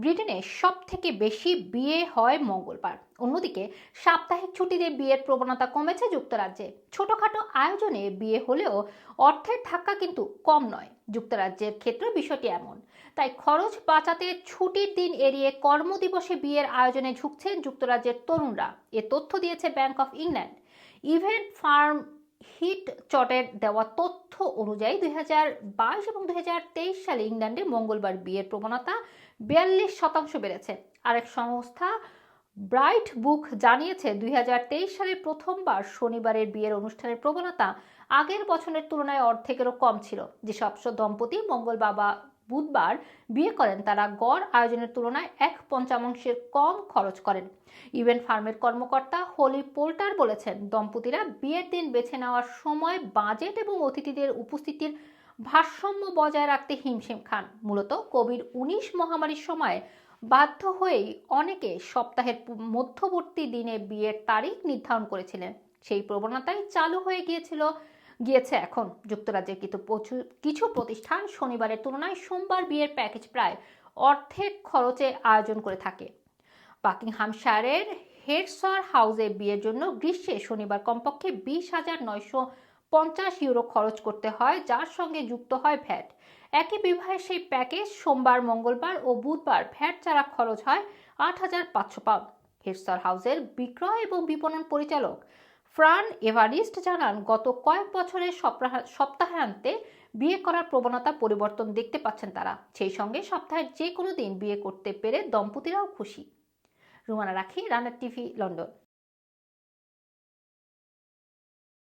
ব্রিটেনে সব থেকে বেশি বিয়ে হয় মঙ্গলবার। অন্যদিকে, সাপ্তাহিক ছুটিতে বিয়ের প্রবণতা কমেছে যুক্তরাজ্যে। ছোটখাটো আয়োজনে বিয়ে হলেও অর্থের ধাক্কা কিন্তু কম নয়। যুক্তরাজ্যের ক্ষেত্রে বিষয়টি এমন। তাই খরচ বাঁচাতে ছুটির দিন এড়িয়ে কর্মদিবসে বিয়ের আয়োজনে ঝুঁকছেন যুক্তরাজ্যের তরুণরা। এ তথ্য দিয়েছে bank of England. Event firm hit চটের দেওয়া তথ্য অনুযায়ী দুই হাজার বাইশ এবং দুই হাজার তেইশ সালে ইংল্যান্ডে মঙ্গলবার বিয়ের প্রবণতা বিয়াল্লিশ শতাংশ বেড়েছে। আরেক সংস্থা ব্রাইট বুক জানিয়েছে, দুই হাজার তেইশ সালে প্রথমবার শনিবারের বিয়ের অনুষ্ঠানের প্রবণতা আগের বছরের তুলনায় অর্ধেকেরও কম ছিল। যেসব দম্পতি মঙ্গল বাবা বুধবার বিয়ে করেন, তারা গড় আয়োজনের তুলনায় এক পঞ্চামাংশের কম খরচ করেন। ইভেন্ট ফার্মের কর্মকর্তা হোলি পোল্টার বলেছেন, দম্পতিরা বিয়ের দিন বেছে নেওয়ার সময় বাজেট এবং অতিথিদের উপস্থিতির ভারসাম্য বজায় রাখতে হিমশিম খান। মূলত কোভিড উনিশ মহামারীর সময় বাধ্য হয়েই অনেকে সপ্তাহের মধ্যবর্তী দিনে বিয়ের তারিখ নির্ধারণ করেছিলেন। সেই প্রবণতাই চালু হয়ে গিয়েছিল, গিয়েছে এখন। যুক্তরাজ্যের কিন্তু কিছু প্রতিষ্ঠান শনিবারের তুলনায় সোমবার বিয়ের প্যাকেজ প্রায় অর্ধেক খরচে আয়োজন করে থাকে। বাকিংহামশায়ারের হেডসর হাউসে বিয়ের জন্য গ্রীষ্মে শনিবার কমপক্ষে বিশ হাজার নয়শো পঞ্চাশ ইউরো খরচ করতে হয়, যার সঙ্গে যুক্ত হয় ভ্যাট। একই বিবাহের সেই প্যাকেজ সোমবার, মঙ্গলবার ও বুধবার ভ্যাট ছাড়া খরচ হয় আট হাজার পাঁচশো পাউন্ড। হেডসর হাউসের বিক্রয় এবং বিপণন পরিচালক ফ্রান এভারিস্ট জানান, গত কয়েক বছরের সপ্তাহ- সপ্তাহান্তে বিয়ে করার প্রবণতা পরিবর্তন দেখতে পাচ্ছেন তারা। সেই সঙ্গে সপ্তাহের যে কোনো দিন বিয়ে করতে পেরে দম্পতিরাও খুশি। রুমানা রাখি, রানার টিভি, লন্ডন।